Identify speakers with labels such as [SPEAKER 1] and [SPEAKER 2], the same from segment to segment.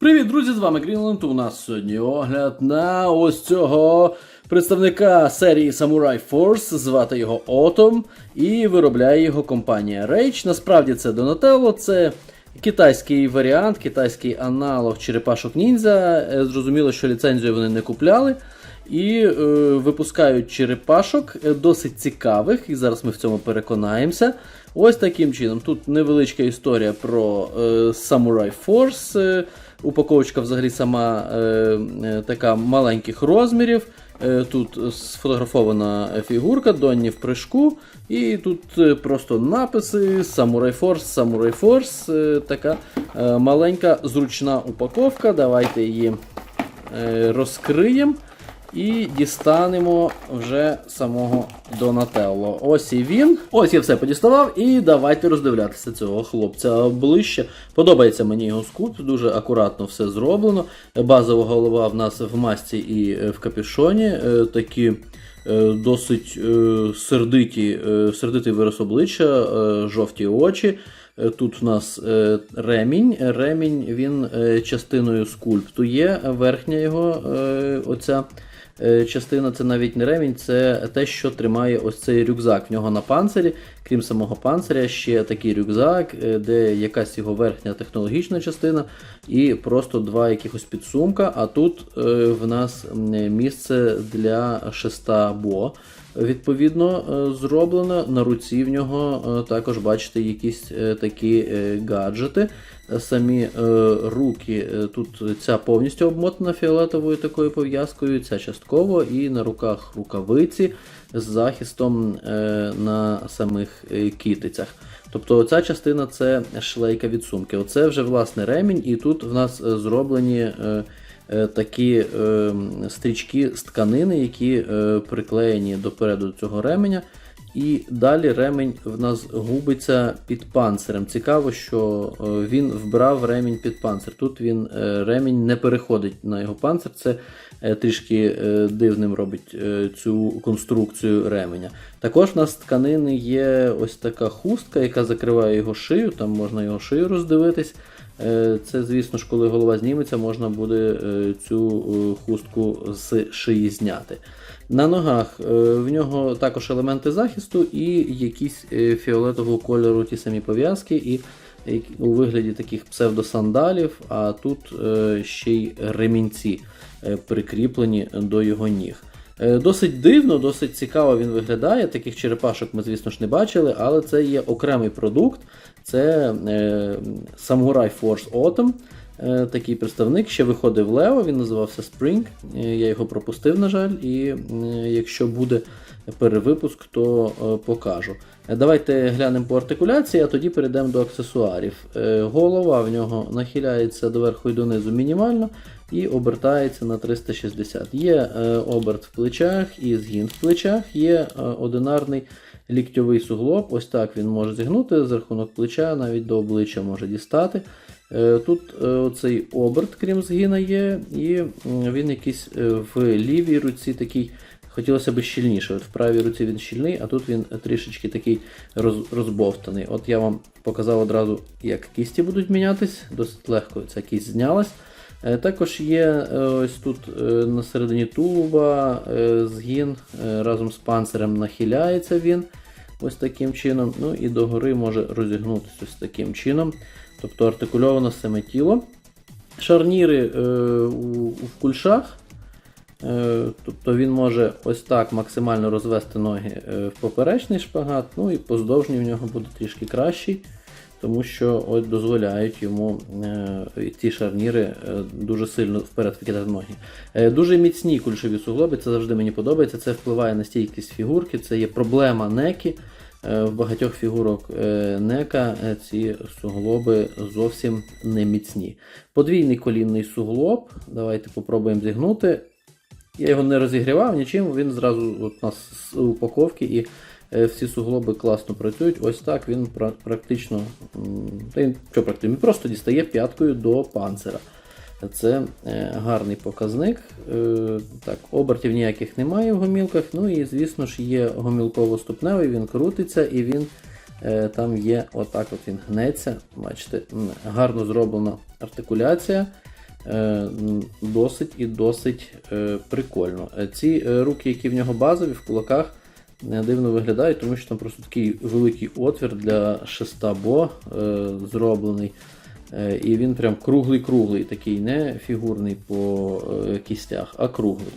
[SPEAKER 1] Привіт, друзі! З вами Greenland. У нас сьогодні огляд на ось цього представника серії Samurai Force. Звати його Отом, і виробляє його компанія Rage. Насправді це Donatello, це китайський варіант, китайський аналог черепашок ніндзя. Е, Зрозуміло, що ліцензію вони не купляли. І е, випускають черепашок е, досить цікавих, і зараз ми в цьому переконаємося. Ось таким чином. Тут невеличка історія про е, Samurai Force. Е, упаковочка взагалі сама е, е, така маленьких розмірів. Е, тут сфотографована фігурка Донні в прыжку. І тут просто написи Samurai Force, Samurai Force. Така маленька зручна упаковка. Давайте її розкриємо. І дістанемо вже самого Донателло. Ось і він. Ось я все подіставав, і давайте роздивлятися цього хлопця ближче. Подобається мені його скульпт, дуже акуратно все зроблено. Базова голова в нас в масці і е, в капюшоні. Е, Такі е, досить сердиті, сердитий вираз обличчя, жовті очі. Тут у нас ремінь. Ремінь він частиною скульпту є. Верхня його оця частина це навіть не ремінь, це те, що тримає ось цей рюкзак. В нього на панцирі, крім самого панциря, ще такий рюкзак, е, де якась його верхня технологічна частина, і просто два якихось підсумка. А тут е, в нас місце для шеста бо. Відповідно, е, зроблено. На руці в нього також бачите якісь такі гаджети. Самі руки тут ця повністю обмотана фіолетовою такою пов'язкою, ця частково, і на руках рукавиці з захистом на самих е, кітицях. Тобто ця частина це шлейка від сумки. Оце вже власне ремінь, і тут в нас е, зроблені. е, такі стрічки з тканини, які приклеєні допереду цього ременя. І далі ремень в нас губиться під панцирем. Цікаво, що він вбрав ремінь під панцир. Тут він ремінь не переходить на його панцир. Це трішки е, дивним робить е, цю конструкцію ременя. Також в нас тканини є ось така хустка, яка закриває його шию. Там можна його шию роздивитись. Е, Це, звісно ж, коли голова зніметься, можна буде е, цю е, хустку з шиї зняти. На ногах е, в нього також елементи захисту і якісь е, фіолетового кольору ті самі пов'язки, і у вигляді таких псевдосандалів, а тут е, ще й ремінці е, прикріплені до його ніг. Е, Досить дивно, досить цікаво він виглядає. Таких черепашок ми, звісно ж, не бачили, але це є окремий продукт. Це е, Samurai Force Autumn. Е, Такий представник ще виходив Лео, він називався Spring. Е, Я його пропустив, на жаль, і е, якщо буде перевипуск, то е, покажу. Е, Давайте глянемо по артикуляції, а тоді перейдемо до аксесуарів. Е, Голова в нього нахиляється доверху і донизу мінімально і обертається на 360. Є е, оберт в плечах і згін в плечах, є е, одинарний ліктьовий суглоб. Ось так він може зігнути з рахунок плеча, навіть до обличчя може дістати. Е, Тут е, оцей оберт, крім згина, є, і він якийсь е, в лівій руці такий. Хотілося б щільніше. От в правій руці він щільний, а тут він трішечки такий роз, розбовтаний. От я вам показав одразу, як кісті будуть мінятись. Досить легко ця кість знялась. Е, Також є е, ось тут е, на середині тулуба згін разом з панцирем нахиляється він ось таким чином. Ну і догори може розігнутися ось таким чином. Тобто артикульовано саме тіло. Шарніри у кульшах. Тобто він може ось так максимально розвести ноги в поперечний шпагат, ну і поздовжній в нього буде трішки кращий, тому що ось дозволяють йому е, ці шарніри е, дуже сильно вперед викидати ноги. Е, Дуже міцні кульшові суглоби, це завжди мені подобається. Це впливає на стійкість фігурки, це є проблема неки. Е, В багатьох фігурок е, нека е, ці суглоби зовсім не міцні. Подвійний колінний суглоб. Давайте попробуємо зігнути. Я його не розігрівав нічим, він зразу от у нас з упаковки і е, всі суглоби класно працюють. Ось так він практично, та він, що практично, він просто дістає п'яткою до панцира. Це е, гарний показник. Е, так, обертів ніяких немає в гомілках. Ну і, звісно ж, є гомілково-ступневий, він крутиться і він е, там є отак от він гнеться. Бачите, гарно зроблена артикуляція. е, досить і досить е, прикольно. Е, Ці е, руки, які в нього базові в кулаках, е, дивно виглядають, тому що там просто такий великий отвір для шеста бо е, зроблений. Е, І він прям круглий-круглий, такий, не фігурний по е, кістях, а круглий.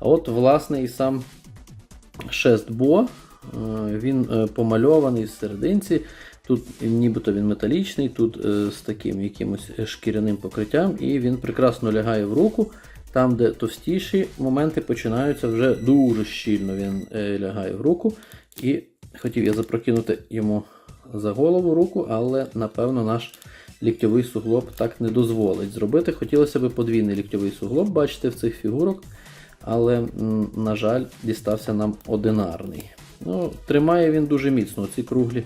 [SPEAKER 1] А от, власне, і сам шест бо, е, він е, помальований в. Тут нібито він металічний, тут е, з таким якимось шкіряним покриттям, і він прекрасно лягає в руку. Там, де товстіші моменти починаються вже дуже щільно він е, лягає в руку. І хотів я запрокинути йому за голову руку, але напевно наш ліктьовий суглоб так не дозволить зробити. Хотілося б подвійний ліктьовий суглоб бачити в цих фігурок, але, на жаль, дістався нам одинарний. Ну, Тримає він дуже міцно. Ці круглі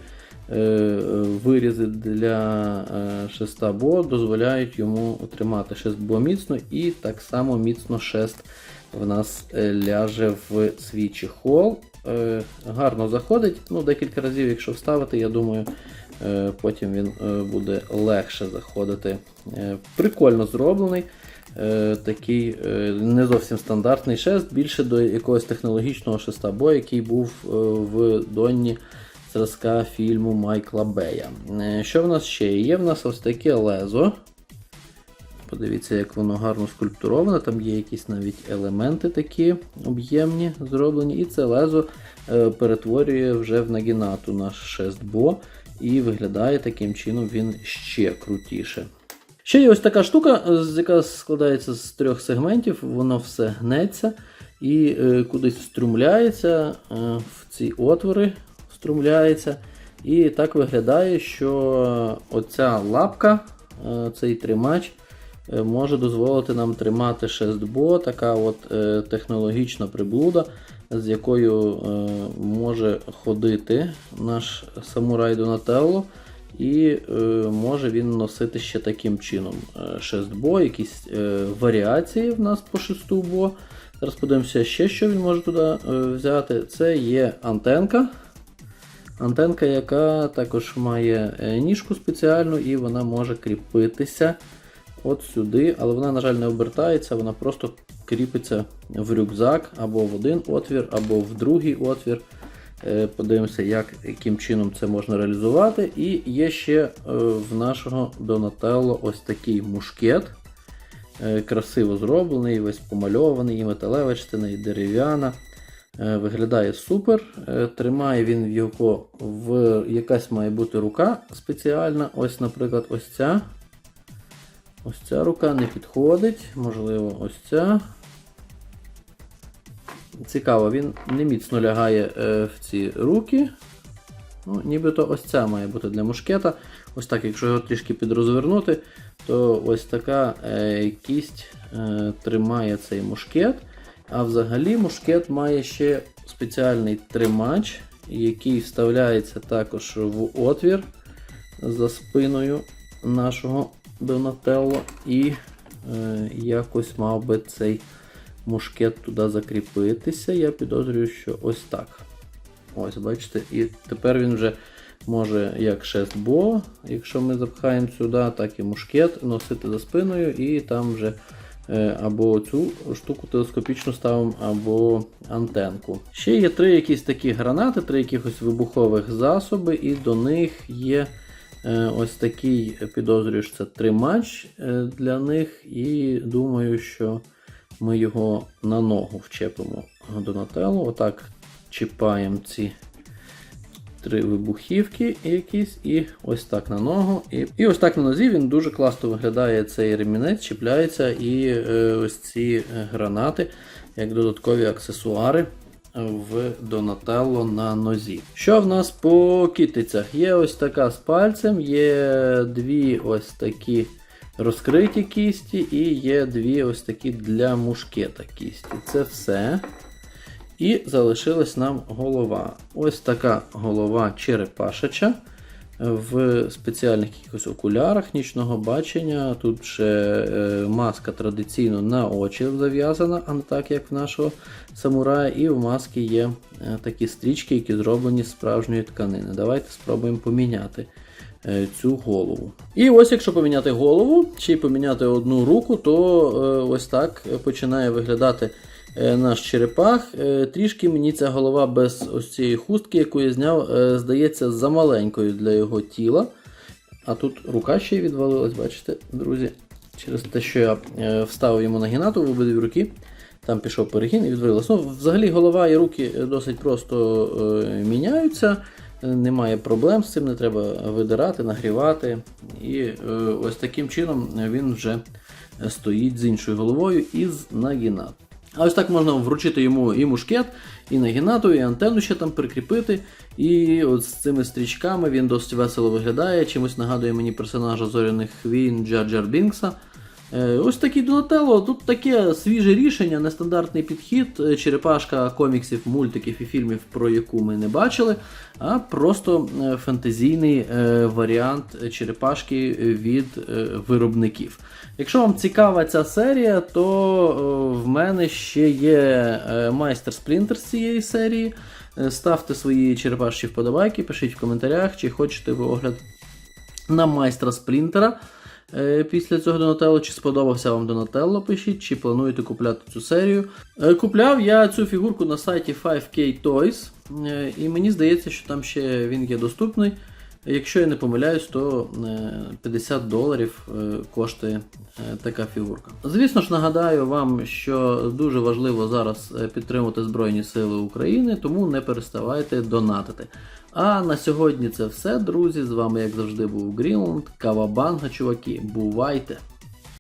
[SPEAKER 1] вирізи для е, шеста бо дозволяють йому тримати шест бо міцно, і так само міцно шест в нас е, ляже в свій чехол. Е, Гарно заходить. Ну, декілька разів, якщо вставити, я думаю, е, потім він е, буде легше заходити. Е, Прикольно зроблений. Е, Такий е, не зовсім стандартний шест, більше до якогось технологічного шеста бо, який був е, в Донні зразка фільму Майкла Бея. Е, Що в нас ще? є? В нас ось таке лезо. Подивіться, як воно гарно скульптуроване. Там є якісь навіть елементи такі об'ємні зроблені. І це лезо е, перетворює вже в нагінату наш шест бо. І виглядає таким чином він ще крутіше. Ще є ось така штука, яка складається з трьох сегментів, воно все гнеться і е, кудись вструмляється е, в ці отвори, вструмляється. І так виглядає, що оця лапка, е, цей тримач, е, може дозволити нам тримати шестбо, така от е, технологічна приблуда, з якою може ходити наш самурай Донателло. І може він носити ще таким чином. Шестбо, якісь варіації в нас по шесту бо. Зараз подивимося ще, що він може туди взяти. Це є антенка. Антенка, яка також має е, ніжку спеціальну і вона може кріпитися от сюди, але вона, на жаль, не обертається, вона просто кріпиться в рюкзак або в один отвір, або в другий отвір. Е, Подивимося, як, яким чином це можна реалізувати. І є ще е, в нашого Донателло ось такий мушкет. Красиво зроблений, весь помальований, і металева частина, і дерев'яна. Е, Виглядає супер. Е, Тримає він його в якась має бути рука спеціальна. Ось, наприклад, ось ця. Ось ця рука не підходить. Можливо, ось ця. Цікаво, він не міцно лягає е, в ці руки. Ну, нібито ось ця має бути для мушкета. Ось так, якщо його трішки підрозвернути, то ось така кість тримає цей мушкет. А взагалі мушкет має ще спеціальний тримач, який вставляється також в отвір за спиною нашого Донателло. І е, якось мав би цей мушкет туди закріпитися. Я підозрюю, що ось так. Ось, бачите, і тепер він вже може як шест бо, якщо ми запхаємо сюди, так і мушкет носити за спиною, і там вже або цю штуку телескопічну ставимо, або антенку. Ще є три якісь такі гранати, три якихось вибухових засоби, і до них є е, ось такий, підозрюю, що це тримач е, для них, і думаю, що ми його на ногу вчепимо Донателло. Отак чіпаємо ці три вибухівки якісь, і ось так на ногу. І, і ось так на нозі він дуже класно виглядає цей ремінець, чіпляється, і е, ось ці гранати, як додаткові аксесуари. В Донателло на нозі. Що в нас по китицях? Є ось така з пальцем, є дві ось такі розкриті кісті, і є дві ось такі для мушкета кісті. Це все. І залишилась нам голова. Ось така голова черепашача в спеціальних якихось окулярах нічного бачення. Тут ще е, маска традиційно на очі зав'язана, а не так, як в нашого самурая. І в маски є е, такі стрічки, які зроблені з справжньої тканини. Давайте спробуємо поміняти е, цю голову. І ось якщо поміняти голову, чи поміняти одну руку, то ось так починає виглядати наш черепах. Е, Трішки мені ця голова без ось цієї хустки, яку я зняв, е, здається замаленькою для його тіла. А тут рука ще й відвалилась, бачите, друзі. Через те, що я е, вставив йому нагінату в обидві руки, там пішов перегін і відвалилось. Ну, взагалі голова і руки досить просто е, міняються. Е, Немає проблем з цим, не треба видирати, нагрівати. І е, ось таким чином він вже стоїть з іншою головою і з нагінат. А ось так можна вручити йому і мушкет, і нагінату, і антенну ще там прикріпити. І от з цими стрічками він досить весело виглядає. Чимось нагадує мені персонажа зоряних війн Джаджар Бінкса. Е, Ось такий Донателло. Тут таке свіже рішення, нестандартний підхід. Е, Черепашка коміксів, мультиків і фільмів, про яку ми не бачили, а просто е, фентезійний варіант черепашки від виробників. Якщо вам цікава ця серія, то в мене ще є майстер Сплінтер з цієї серії. Ставте свої черепаші вподобайки, пишіть в коментарях, чи хочете ви огляд на майстра Сплінтера. Е, Після цього Донателло, чи сподобався вам Донателло, пишіть, чи плануєте купляти цю серію. Е, Купляв я цю фігурку на сайті 5K Toys, е, і мені здається, що там ще він є доступний. Якщо я не помиляюсь, то е, 50 доларів е, коштує е, така фігурка. Звісно ж, нагадаю вам, що дуже важливо зараз е, підтримувати Збройні Сили України, тому не переставайте донатити. А на сьогодні це все, друзі. З вами, як завжди, був Грінланд, Кавабанга, чуваки. Бувайте!